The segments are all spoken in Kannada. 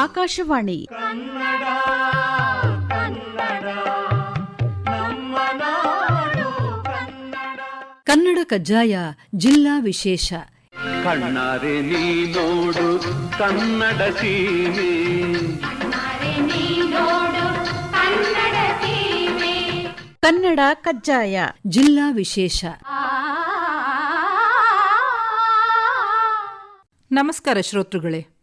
ಆಕಾಶವಾಣಿ. ಕನ್ನಡ ಕನ್ನಡ ನಮ್ಮ ನಾಡು ಕನ್ನಡ. ಕನ್ನಡ ಕಜ್ಜಾಯ ಜಿಲ್ಲಾ ವಿಶೇಷ. ಕಣ್ಣಾರೆ ನೀ ನೋಡು ಕನ್ನಡ ಸೀಮೆ. ಕನ್ನಡ ಕಜ್ಜಾಯ ಜಿಲ್ಲಾ ವಿಶೇಷ. ನಮಸ್ಕಾರ ಶ್ರೋತೃಗಳೇ.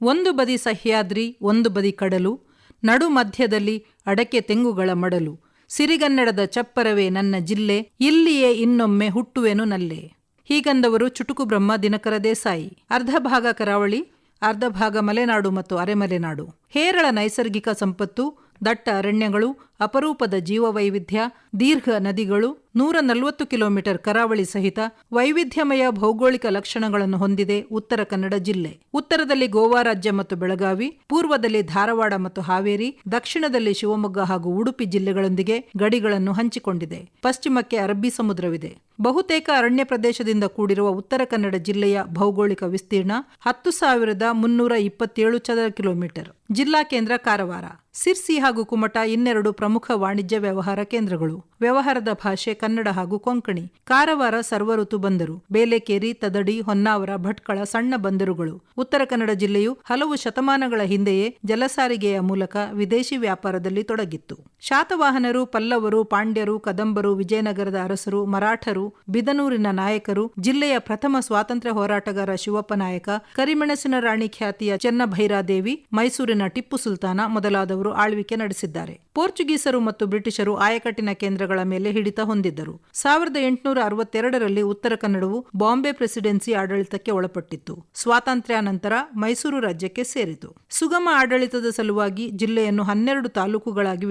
ಒಂದು ಬದಿ ಸಹ್ಯಾದ್ರಿ, ಒಂದು ಬದಿ ಕಡಲು, ನಡು ಮಧ್ಯದಲ್ಲಿ ಅಡಕೆ ತೆಂಗುಗಳ ಮಡಲು, ಸಿರಿಗನ್ನಡದ ಚಪ್ಪರವೇ ನನ್ನ ಜಿಲ್ಲೆ, ಇಲ್ಲಿಯೇ ಇನ್ನೊಮ್ಮೆ ಹುಟ್ಟುವೆನು ನಲ್ಲೆ. ಹೀಗಂದವರು ಚುಟುಕು ಬ್ರಹ್ಮ ದಿನಕರ ದೇಸಾಯಿ. ಅರ್ಧ ಭಾಗ ಕರಾವಳಿ, ಅರ್ಧ ಭಾಗ ಮಲೆನಾಡು ಮತ್ತು ಅರೆಮಲೆನಾಡು. ಹೇರಳ ನೈಸರ್ಗಿಕ ಸಂಪತ್ತು, ದಟ್ಟ ಅರಣ್ಯಗಳು ಅಪರೂಪದ ಜೀವವೈವಿಧ್ಯ, ದೀರ್ಘ ನದಿಗಳು, ನೂರ ನಲವತ್ತು ಕಿಲೋಮೀಟರ್ ಕರಾವಳಿ ಸಹಿತ ವೈವಿಧ್ಯಮಯ ಭೌಗೋಳಿಕ ಲಕ್ಷಣಗಳನ್ನು ಹೊಂದಿದೆ ಉತ್ತರ ಕನ್ನಡ ಜಿಲ್ಲೆ. ಉತ್ತರದಲ್ಲಿ ಗೋವಾ ರಾಜ್ಯ ಮತ್ತು ಬೆಳಗಾವಿ, ಪೂರ್ವದಲ್ಲಿ ಧಾರವಾಡ ಮತ್ತು ಹಾವೇರಿ, ದಕ್ಷಿಣದಲ್ಲಿ ಶಿವಮೊಗ್ಗ ಹಾಗೂ ಉಡುಪಿ ಜಿಲ್ಲೆಗಳೊಂದಿಗೆ ಗಡಿಗಳನ್ನು ಹಂಚಿಕೊಂಡಿದೆ. ಪಶ್ಚಿಮಕ್ಕೆ ಅರಬ್ಬಿ ಸಮುದ್ರವಿದೆ. ಬಹುತೇಕ ಅರಣ್ಯ ಪ್ರದೇಶದಿಂದ ಕೂಡಿರುವ ಉತ್ತರ ಕನ್ನಡ ಜಿಲ್ಲೆಯ ಭೌಗೋಳಿಕ ವಿಸ್ತೀರ್ಣ ಹತ್ತು ಸಾವಿರದ ಮುನ್ನೂರ ಇಪ್ಪತ್ತೇಳು ಚದರ ಕಿಲೋಮೀಟರ್. ಜಿಲ್ಲಾ ಕೇಂದ್ರ ಕಾರವಾರ, ಸಿರ್ಸಿ ಹಾಗೂ ಕುಮಟ ಇನ್ನೆರಡು ಪ್ರಮುಖ ವಾಣಿಜ್ಯ ವ್ಯವಹಾರ ಕೇಂದ್ರಗಳು. ವ್ಯವಹಾರದ ಭಾಷೆ ಕನ್ನಡ ಹಾಗೂ ಕೊಂಕಣಿ. ಕಾರವಾರ ಸರ್ವಋತು ಬಂದರು. ಬೇಲೆಕೇರಿ, ತದಡಿ, ಹೊನ್ನಾವರ, ಭಟ್ಕಳ ಸಣ್ಣ ಬಂದರುಗಳು. ಉತ್ತರ ಕನ್ನಡ ಜಿಲ್ಲೆಯು ಹಲವು ಶತಮಾನಗಳ ಹಿಂದೆಯೇ ಜಲಸಾರಿಗೆಯ ಮೂಲಕ ವಿದೇಶಿ ವ್ಯಾಪಾರದಲ್ಲಿ ತೊಡಗಿತ್ತು. ಶಾತವಾಹನರು, ಪಲ್ಲವರು, ಪಾಂಡ್ಯರು, ಕದಂಬರು, ವಿಜಯನಗರದ ಅರಸರು, ಮರಾಠರು, ಬಿದನೂರಿನ ನಾಯಕರು, ಜಿಲ್ಲೆಯ ಪ್ರಥಮ ಸ್ವಾತಂತ್ರ್ಯ ಹೋರಾಟಗಾರ ಶಿವಪ್ಪ ನಾಯಕ, ಕರಿಮೆಣಸಿನ ರಾಣಿ ಖ್ಯಾತಿಯ ಚೆನ್ನಭೈರಾದೇವಿ, ಮೈಸೂರಿನ ಟಿಪ್ಪು ಸುಲ್ತಾನ ಮೊದಲಾದವರು ಆಳ್ವಿಕೆ ನಡೆಸಿದ್ದಾರೆ. ಪೋರ್ಚುಗೀಸರು ಮತ್ತು ಬ್ರಿಟಿಷರು ಆಯಕಟ್ಟಿನ ಕೇಂದ್ರಗಳ ಮೇಲೆ ಹಿಡಿತ ಹೊಂದಿದ್ದರು. ಸಾವಿರದ ಎಂಟುನೂರ ಅರವತ್ತೆರಡರಲ್ಲಿ ಉತ್ತರ ಕನ್ನಡವು ಬಾಂಬೆ ಪ್ರೆಸಿಡೆನ್ಸಿ ಆಡಳಿತಕ್ಕೆ ಒಳಪಟ್ಟಿತ್ತು. ಸ್ವಾತಂತ್ರ್ಯ ನಂತರ ಮೈಸೂರು ರಾಜ್ಯಕ್ಕೆ ಸೇರಿತು. ಸುಗಮ ಆಡಳಿತದ ಸಲುವಾಗಿ ಜಿಲ್ಲೆಯನ್ನು ಹನ್ನೆರಡು ತಾಲೂಕುಗಳಾಗಿ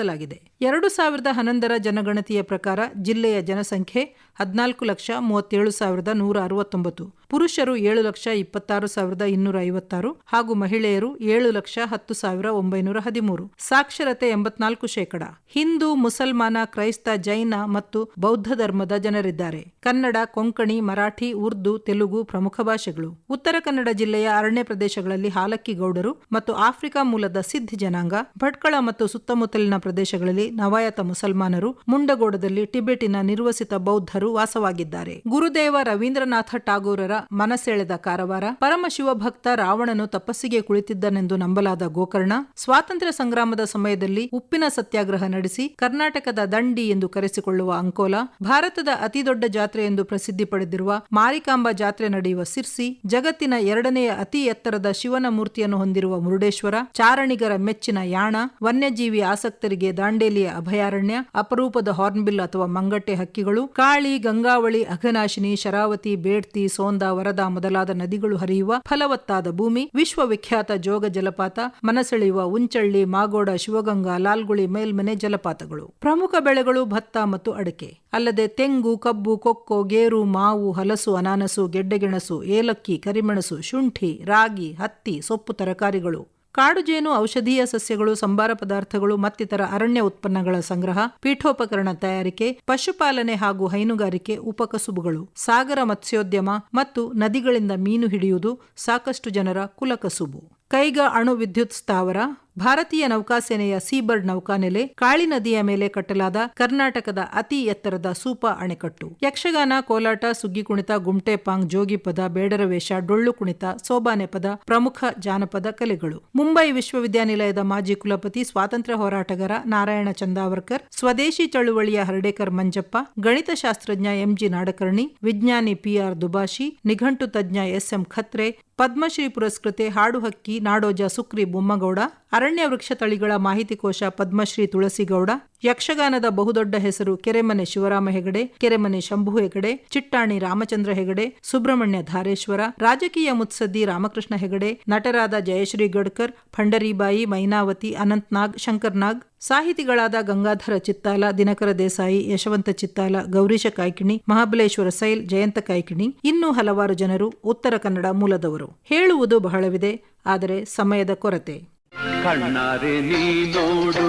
ವಿಭಾಗಿಸಲಾಗಿದೆ ಎರಡು ಸಾವಿರದ ಹನ್ನೊಂದರ ಜನಗಣತಿಯ ಪ್ರಕಾರ ಜಿಲ್ಲೆಯ ಜನಸಂಖ್ಯೆ ಹದಿನಾಲ್ಕು ಲಕ್ಷ ಮೂವತ್ತೇಳು ಸಾವಿರದ ನೂರ ಅರವತ್ತೊಂಬತ್ತು. ಪುರುಷರು ಏಳು ಲಕ್ಷ ಇಪ್ಪತ್ತಾರು ಸಾವಿರದ ಇನ್ನೂರ ಐವತ್ತಾರು ಹಾಗೂ ಮಹಿಳೆಯರು ಏಳು ಲಕ್ಷ ಹತ್ತು ಸಾವಿರ ಒಂಬೈನೂರ ಹದಿಮೂರು. ಸಾಕ್ಷರತೆ ಎಂಬತ್ನಾಲ್ಕು ಶೇಕಡ. ಹಿಂದೂ, ಮುಸಲ್ಮಾನ, ಕ್ರೈಸ್ತ, ಜೈನ ಮತ್ತು ಬೌದ್ಧ ಧರ್ಮದ ಜನರಿದ್ದಾರೆ. ಕನ್ನಡ, ಕೊಂಕಣಿ, ಮರಾಠಿ, ಉರ್ದು, ತೆಲುಗು ಪ್ರಮುಖ ಭಾಷೆಗಳು. ಉತ್ತರ ಕನ್ನಡ ಜಿಲ್ಲೆಯ ಅರಣ್ಯ ಪ್ರದೇಶಗಳಲ್ಲಿ ಹಾಲಕ್ಕಿ ಗೌಡರು ಮತ್ತು ಆಫ್ರಿಕಾ ಮೂಲದ ಸಿದ್ಧಿ ಜನಾಂಗ, ಭಟ್ಕಳ ಮತ್ತು ಸುತ್ತಮುತ್ತಲಿನ ಪ್ರದೇಶಗಳಲ್ಲಿ ನವಾಯತ ಮುಸಲ್ಮಾನರು, ಮುಂಡಗೋಡದಲ್ಲಿ ಟಿಬೆಟಿನ ನಿರ್ವಸಿತ ಬೌದ್ಧರು ವಾಸವಾಗಿದ್ದಾರೆ. ಗುರುದೇವ ರವೀಂದ್ರನಾಥ ಟಾಗೋರರ ಮನಸೆಳೆದ ಕಾರವಾರ. ಪರಮಶಿವ ಭಕ್ತ ರಾವಣನು ತಪಸ್ಸಿಗೆ ಕುಳಿತಿದ್ದನೆಂದು ನಂಬಲಾದ ಗೋಕರ್ಣ, ಸ್ವಾತಂತ್ರ್ಯ ಸಂಗ್ರಾಮದ ಸಮಯದಲ್ಲಿ ಉಪ್ಪಿನ ಸತ್ಯಾಗ್ರಹ ನಡೆಸಿ ಕರ್ನಾಟಕದ ದಂಡಿ ಎಂದು ಕರೆಸಿಕೊಳ್ಳುವ ಅಂಕೋಲ, ಭಾರತದ ಅತಿದೊಡ್ಡ ಜಾತ್ರೆ ಎಂದು ಪ್ರಸಿದ್ಧಿ ಪಡೆದಿರುವ ಮಾರಿಕಾಂಬಾ ಜಾತ್ರೆ ನಡೆಯುವ ಸಿರ್ಸಿ, ಜಗತ್ತಿನ ಎರಡನೆಯ ಅತಿ ಎತ್ತರದ ಶಿವನ ಮೂರ್ತಿಯನ್ನು ಹೊಂದಿರುವ ಮುರುಡೇಶ್ವರ, ಚಾರಣಿಗರ ಮೆಚ್ಚಿನ ಯಾಣ, ವನ್ಯಜೀವಿ ಆಸಕ್ತರಿಗೆ ದಾಂಡೇಲಿಯ ಅಭಯಾರಣ್ಯ, ಅಪರೂಪದ ಹಾರ್ನ್ಬಿಲ್ ಅಥವಾ ಮಂಗಟ್ಟೆ ಹಕ್ಕಿಗಳು, ಕಾಳಿ, ಗಂಗಾವಳಿ, ಅಘನಾಶಿನಿ, ಶರಾವತಿ, ಬೇಡ್ತಿ, ಸೋಂದ ವರದಾ ಮೊದಲಾದ ನದಿಗಳು ಹರಿಯುವ ಫಲವತ್ತಾದ ಭೂಮಿ, ವಿಶ್ವವಿಖ್ಯಾತ ಜೋಗ ಜಲಪಾತ, ಮನಸೆಳೆಯುವ ಉಂಚಳ್ಳಿ, ಮಾಗೋಡ, ಶಿವಗಂಗಾ, ಲಾಲ್ಗುಳಿ ಮೇಲ್ಮನೆ ಜಲಪಾತಗಳು. ಪ್ರಮುಖ ಬೆಳೆಗಳು ಭತ್ತ ಮತ್ತು ಅಡಕೆ. ಅಲ್ಲದೆ ತೆಂಗು, ಕಬ್ಬು, ಕೊಕ್ಕೋ, ಗೇರು, ಮಾವು, ಹಲಸು, ಅನಾನಸು, ಗೆಡ್ಡೆಗೆಣಸು, ಏಲಕ್ಕಿ, ಕರಿಮೆಣಸು, ಶುಂಠಿ, ರಾಗಿ, ಹತ್ತಿ, ಸೊಪ್ಪು ತರಕಾರಿಗಳು. ಕಾಡುಜೇನು ಔಷಧೀಯ ಸಸ್ಯಗಳು, ಸಂಬಾರ ಪದಾರ್ಥಗಳು, ಮತ್ತಿತರ ಅರಣ್ಯ ಉತ್ಪನ್ನಗಳ ಸಂಗ್ರಹ, ಪೀಠೋಪಕರಣ ತಯಾರಿಕೆ, ಪಶುಪಾಲನೆ ಹಾಗೂ ಹೈನುಗಾರಿಕೆ ಉಪಕಸುಬುಗಳು, ಸಾಗರ ಮತ್ಸ್ಯೋದ್ಯಮ ಮತ್ತು ನದಿಗಳಿಂದ ಮೀನು ಹಿಡಿಯುವುದು ಸಾಕಷ್ಟು ಜನರ ಕುಲಕಸುಬು. ಕೈಗ ಅಣು ವಿದ್ಯುತ್ ಸ್ಥಾವರ ಭಾರತೀಯ ನೌಕಾಸೇನೆಯ ಸೀಬರ್ಡ್ ನೌಕಾನೆಲೆ ಕಾಳಿ ನದಿಯ ಮೇಲೆ ಕಟ್ಟಲಾದ ಕರ್ನಾಟಕದ ಅತಿ ಎತ್ತರದ ಸೂಪ ಅಣೆಕಟ್ಟು. ಯಕ್ಷಗಾನ ಕೋಲಾಟ, ಸುಗ್ಗಿ ಕುಣಿತ ಗುಮ್ಟೆ ಪಾಂಗ್, ಜೋಗಿ ಪದ, ಬೇಡರ ವೇಷ, ಡೊಳ್ಳು ಕುಣಿತ, ಸೋಬಾನೆ ಪದ ಪ್ರಮುಖ ಜಾನಪದ ಕಲೆಗಳು. ಮುಂಬೈ ವಿಶ್ವವಿದ್ಯಾನಿಲಯದ ಮಾಜಿ ಕುಲಪತಿ, ಸ್ವಾತಂತ್ರ್ಯ ಹೋರಾಟಗಾರ ನಾರಾಯಣ ಚಂದಾವರ್ಕರ್, ಸ್ವದೇಶಿ ಚಳುವಳಿಯ ಹರಡೇಕರ್ ಮಂಜಪ್ಪ, ಗಣಿತಶಾಸ್ತ್ರಜ್ಞ ಎಂಜಿ ನಾಡಕರ್ಣಿ, ವಿಜ್ಞಾನಿ ಪಿಆರ್ ದುಬಾಶಿ, ನಿಘಂಟು ತಜ್ಞ ಎಸ್ಎಂ ಖತ್ರೆ, ಪದ್ಮಶ್ರೀ ಪುರಸ್ಕೃತೆ ಹಾಡುಹಕ್ಕಿ ನಾಡೋಜ ಸುಕ್ರಿ ಬೊಮ್ಮಗೌಡ, ಅರಣ್ಯ ವೃಕ್ಷ ತಳಿಗಳ ಮಾಹಿತಿ ಕೋಶ ಪದ್ಮಶ್ರೀ ತುಳಸಿಗೌಡ, ಯಕ್ಷಗಾನದ ಬಹುದೊಡ್ಡ ಹೆಸರು ಕೆರೆಮನೆ ಶಿವರಾಮ ಹೆಗಡೆ, ಕೆರೆಮನೆ ಶಂಭು ಹೆಗಡೆ, ಚಿಟ್ಟಾಣಿ ರಾಮಚಂದ್ರ ಹೆಗಡೆ, ಸುಬ್ರಹ್ಮಣ್ಯ ಧಾರೇಶ್ವರ, ರಾಜಕೀಯ ಮುತ್ಸದ್ದಿ ರಾಮಕೃಷ್ಣ ಹೆಗಡೆ, ನಟರಾದ ಜಯಶ್ರೀ ಗಡ್ಕರ್, ಫಂಡರಿಬಾಯಿ ಮೈನಾವತಿ, ಅನಂತ್ನಾಗ್, ಶಂಕರ್ನಾಗ್, ಸಾಹಿತಿಗಳಾದ ಗಂಗಾಧರ ಚಿತ್ತಾಲ, ದಿನಕರ ದೇಸಾಯಿ, ಯಶವಂತ ಚಿತ್ತಾಲ, ಗೌರೀಶ ಕಾಯ್ಕಿಣಿ, ಮಹಾಬಲೇಶ್ವರ ಸೈಲ್, ಜಯಂತ ಕಾಯ್ಕಿಣಿ, ಇನ್ನೂ ಹಲವಾರು ಜನರು ಉತ್ತರ ಕನ್ನಡ ಮೂಲದವರು. ಹೇಳುವುದು ಬಹಳವಿದೆ, ಆದರೆ ಸಮಯದ ಕೊರತೆ. ಕಣ್ಣಾರೆ ನೀ ನೋಡು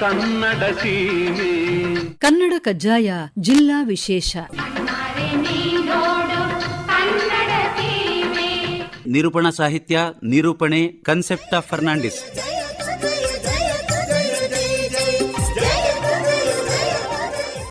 ಕನ್ನಡ ಸೀಮೆ. ಕನ್ನಡ ಕಜ್ಜಾಯ ಜಿಲ್ಲಾ ವಿಶೇಷ. ನಿರೂಪಣಾ ಸಾಹಿತ್ಯ ನಿರೂಪಣೆ ಕನ್ಸೆಪ್ಟ್ ಆಫ್ ಫರ್ನಾಂಡಿಸ್